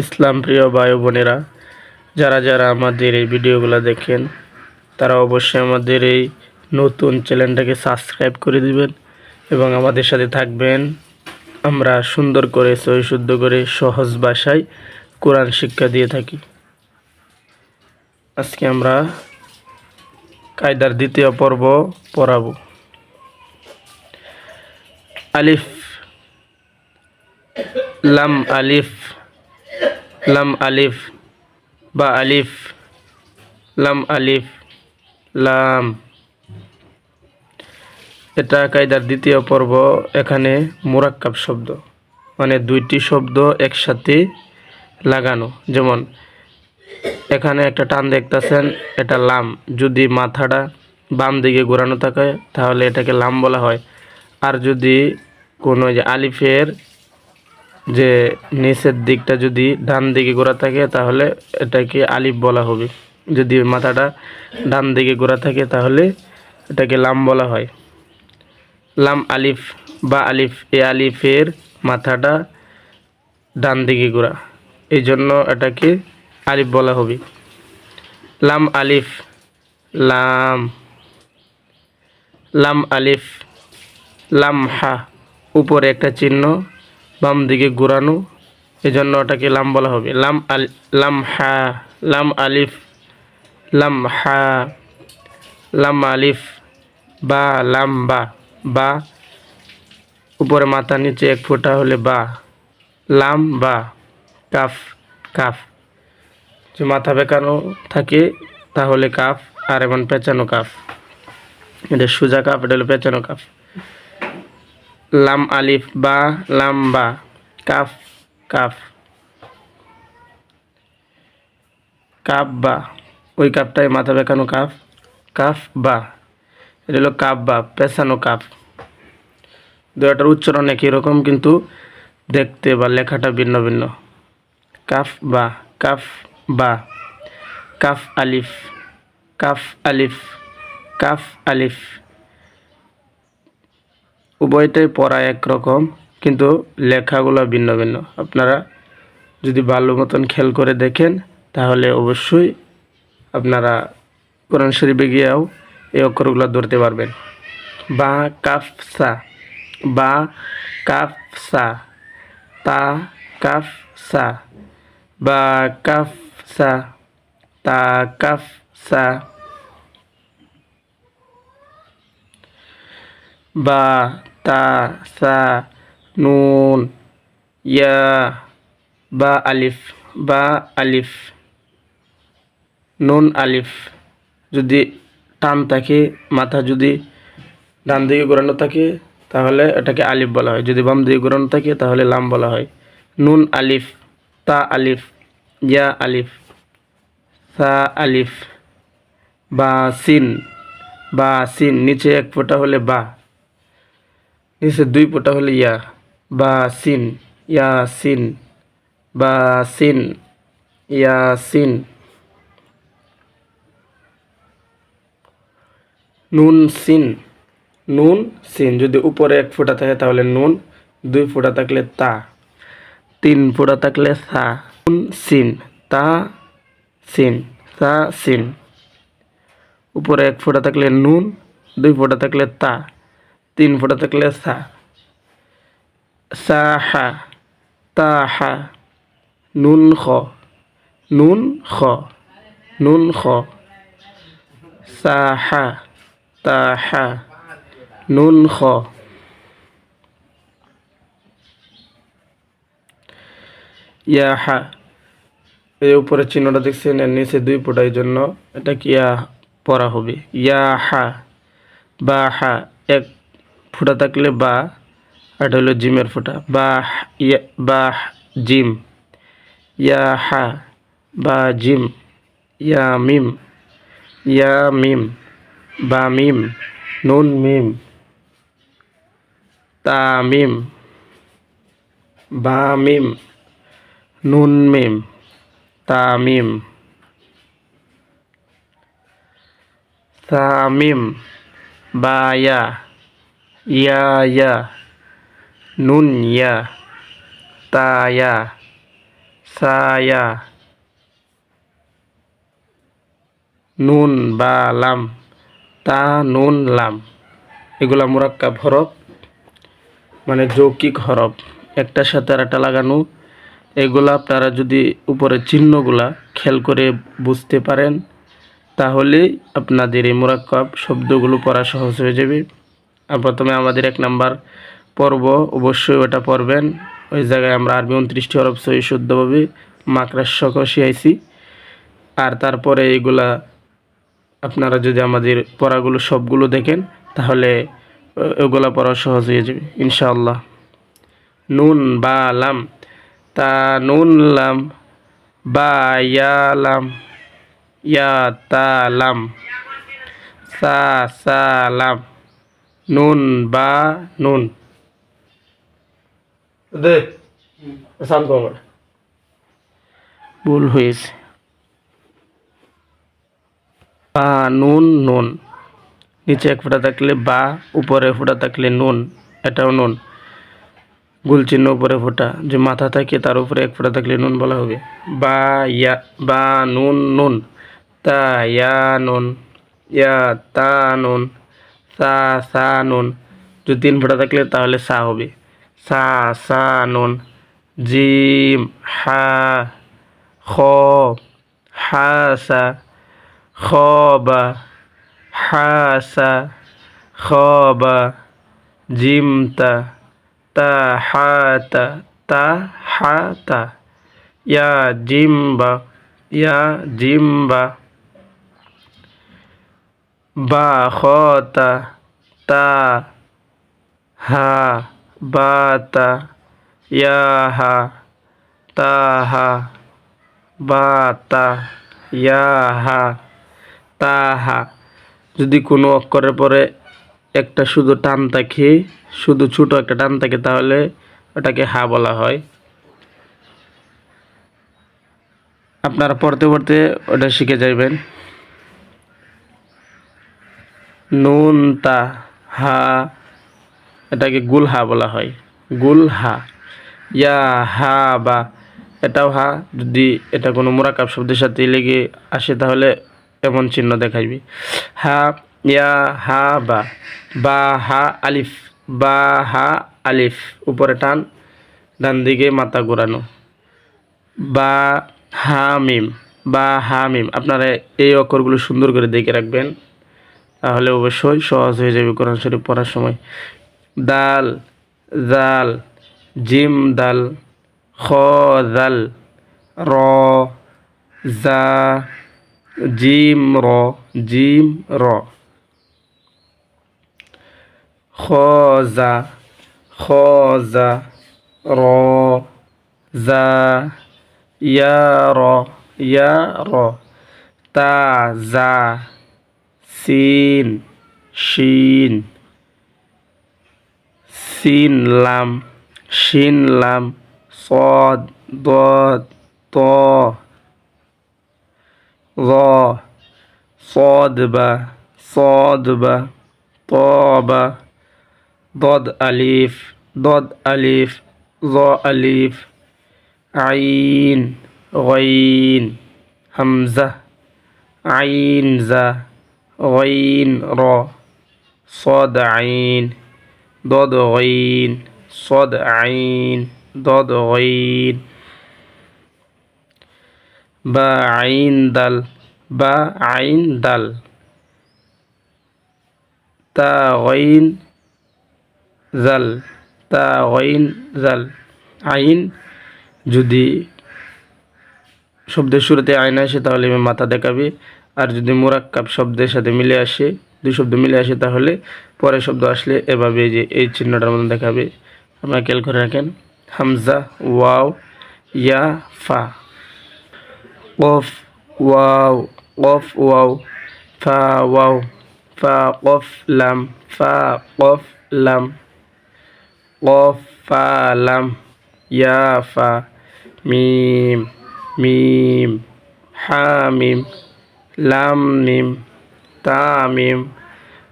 ইসলাম প্রিয় ভাই বোনেরা, যারা যারা আমাদের এই ভিডিওগুলো দেখেন, তারা অবশ্যই আমাদের এই নতুন চ্যানেলটাকে সাবস্ক্রাইব করে দিবেন এবং আমাদের সাথে থাকবেন। আমরা সুন্দর করে সহি শুদ্ধ করে, সহজ ভাষায় কোরআন শিক্ষা দিয়ে থাকি। আজকে আমরা কায়দার দ্বিতীয় পর্ব পড়াবো। আলিফ, লাম আলিফ লাম আলিফ বা আলিফ লাম আলিফ লাম এটা কায়দার দ্বিতীয় পর্ব, এখানে মোরাক্কাব শব্দ মানে দুইটি শব্দ একসাথে লাগানো। যেমন, এখানে একটা টান দেখতেছেন, এটা লাম। যদি মাথাটা বাম দিকে ঘোরানো থাকে, তাহলে এটাকে লাম বলা হয়। আর যদি কোনো যে আলিফের যে নিচের দিকটা যদি ডান দিকে ঘোরা থাকে, তাহলে এটাকে আলিফ বলা হবে। যদি মাথাটা ডান দিকে ঘোরা থাকে, তাহলে এটাকে লাম বলা হয়। লাম আলিফ বা আলিফ, এ আলিফের মাথাটা ডান দিকে ঘোরা। এই জন্য এটাকে আলিফ বলা হবে। লাম আলিফ, লাম লাম আলিফ, লাম হা, উপরে একটা চিহ্ন বাম দিকে ঘোরানো এই জন্য ওটাকে লাম বলা হবে। লাম আল, লাম হা, লাম আলিফ, লাম হা, লাম আলিফ, বা, লাম বা বা। উপরে মাথা নিচে এক ফোঁটা হলে বা। লাম বা, কাফ কাফ। যে মাথা বেঁকানো থাকে, তাহলে কাফ, আর এমন পেঁচানো কাফ। এটা সোজা কাফ, এটা হলো পেঁচানো কাফ। লাম আলিফ বা লাম বা কাফ কাফ কাফ বা ওই কাপটায় মাথা বেঁকানো কাফ। কাফ বা। এটা হলো কাফ বা পেঁচানো কাফ। দুটার উচ্চারণ একই রকম, কিন্তু দেখতে বা লেখাটা ভিন্ন ভিন্ন। কাফ বা কাফ বা। কাফ আলিফ কাফ আলিফ কাফ আলিফ। উভয়টাই পড়া একরকম, কিন্তু লেখাগুলো ভিন্ন ভিন্ন। আপনারা যদি ভালো মতন খেয়াল করে দেখেন, তাহলে অবশ্যই আপনারা কোরআন শরীফে গিয়েও এই অক্ষরগুলো ধরতে পারবেন। বা, কাফ, সা। বা, কাফ, সা। তা, কাফ, সা। বা, কাফ, সা। তা, কাফ, সা। বা তা, সা, নুন, ইয়া, বা, আলিফ বা, আলিফ, নুন, আলিফ যদি টান থাকে, মাথা যদি ডান দিকে ঘোরানো থাকে, তাহলে এটাকে আলিফ বলা হয়। যদি বাম দিকে ঘোরানো থাকে, তাহলে লাম বলা হয়। নুন, আলিফ, তা, আলিফ, ইয়া, আলিফ, সা, আলিফ, বা, সিন বা, সিন, নিচে এক ফোঁটা হলে বা। নিচে দুই ফোঁটা হলে ইয়া বা সিন ইয়া সিন বা সিন ইয়া সিন নুন সিন নুন সিন যদি উপরে এক ফোঁটা থাকে তাহলে নুন, দুই ফোঁটা থাকলে তা, তিন ফোঁটা থাকলে সা। নুন সিন তা সিন সা সিন উপরে এক ফোঁটা থাকলে নুন, দুই ফোঁটা থাকলে তা। তিন ফোঁটা থাকলে সা। সা হা তা হা নুন খ। নুন খ। নুন খ। সা হা তা হা নুন খ। ইয়া হা এই উপরে চিহ্নটা দেখছেন নিচে দুই ফোঁটা জন্য এটা কি পড়া হবে? ইয়া হা বা হা এক ফোঁটা থাকলে বা, এটা হলো জিমের ফোঁটা, বা, ইয়া, বা, জিম, ইয়া, হা, বা, জিম, ইয়া, মিম ইয়া, মিম, বা, মিম, নুন, মিম, তা, মিম, বা, মিম, নুন, মিম, তা মিম তা, মিম, বা ইয়া ইয়া নুন ইয়া তা ইয়া সায়া নুন বা লাম তা নুন লাম এগুলা মুরাক্কাব হরফ মানে যৌকিক হরফ। একটার সাথে আর একটা লাগানো। এগুলা আপনারা যদি উপরে চিহ্নগুলা খেয়াল করে বুঝতে পারেন, তাহলে আপনাদের এই মুরাক্কাব শব্দগুলো পড়া সহজ হয়ে যাবে। প্রথমে আমাদের এক নাম্বার পর্ব, অবশ্যই ওটা পড়বেন। ওই জায়গায় আমরা আরবি উনত্রিশটি হরফ সহি শুদ্ধভাবে মাকড়াশক শিয়াইছি। আর তারপরে এগুলা আপনারা যদি আমাদের পড়াগুলো সবগুলো দেখেন, তাহলে ওগুলা পড়া সহজ হয়ে যাবে, ইনশাআল্লাহ। নুন, বা, লাম। তা, নুন, লাম, বা, ইয়া, লাম, ইয়া, তা, লাম। সা সা, লাম। নুন, বা, নুন। দে শান্ত ভুল হয়েছে। বা, নুন নুন। নিচে এক ফোঁটা থাকলে বা, উপরে ফোঁটা থাকলে নুন, এটাও নুন। গুল চিহ্ন উপরে ফোঁটা। যে মাথা থাকে তার উপরে এক ফোঁটা থাকলে নুন বলা হবে। বা, ইয়া, বা, নুন নুন। তা, ইয়া, নুন। ইয়া, তা, নুন। সা সা, নুন। যদি তিন ফোঁটা থাকলে তাহলে সা হবে। সা সা, নুন। জিম, হা, খ, হা, সা খবা হাসা খবা জিমতা তাহাতা তাহাতা ইয়া জিম্বা ইয়া জিম্বা বা খতা তা হা, বা, তা বাতা ইয়াহা তাহা বাতা ইয়াহা তাহা যদি কোনো অক্ষরের পরে একটা শুধু টান থাকে, শুধু ছোট একটা টান থাকে, তাহলে ওটাকে হা বলা হয়। আপনারা পড়তে পড়তে ওটা শিখে যাবেন নুন তা হা, এটাকে গুল হা বলা হয়। গুল হা ইয়া, হা, বা, এটাও হা। যদি এটা কোনো মোরাকাব শব্দের সাথে লেগে আসে তাহলে এমন চিহ্ন দেখাইবি। হা, ইয়া, হা, বা বা, হা, আলিফ। বা, হা, আলিফ। উপরে টান, ডান দিকে মাথা ঘোরানো। বা, হা, মিম। বা, হা, মিম। আপনারা এই অক্ষরগুলো সুন্দর করে দেখে রাখবেন। তাহলে অবশ্যই সহজ হয়ে যাবে কোরআন শরীফ পড়ার সময়। দাল, জাল, জিম, দাল, খ, জাল, র, জা, জিম, র জিম, র। খ, জা খ, জা, র, জা, ইয়া, র ইয়া, র। তা, জা সিন শিন সিন লাম শিন লাম صاد ضاد طا ظا صاد با صاد با طا با ضاد أليف ضاد أليف ظا أليف عين غين همزة عين زا غين را صاد عين ضاد غين صاد عين ضاد غين با عين دال با عين دال تا غين জাল তা গইন জাল আইন যদি শব্দের শুরুতে আইন আসে তাহলে আমি মাথা দেখাবে আর যদি মোরাক্কাব শব্দের সাথে মিলে আসে, দুই শব্দ মিলে আসে, তাহলে পরের শব্দ আসলে এভাবে যে এই চিহ্নটার মতন দেখাবে। আপনারা খেয়াল করে রাখেন। হামজা, ওয়াও, ইয়া, ফা। কফ, ওয়াও কফ, ওয়াও, ফা ওয়াও, ফা, কফ, লাম, ফা, কফ, লাম। কফ, ফা, লাম, ইয়া, ফা, মিম মিম, হা, মিম। লাম মিম তা মিম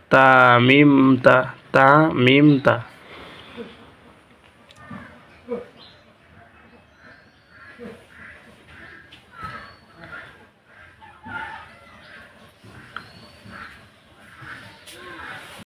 তা মিম তা তা মিম তা।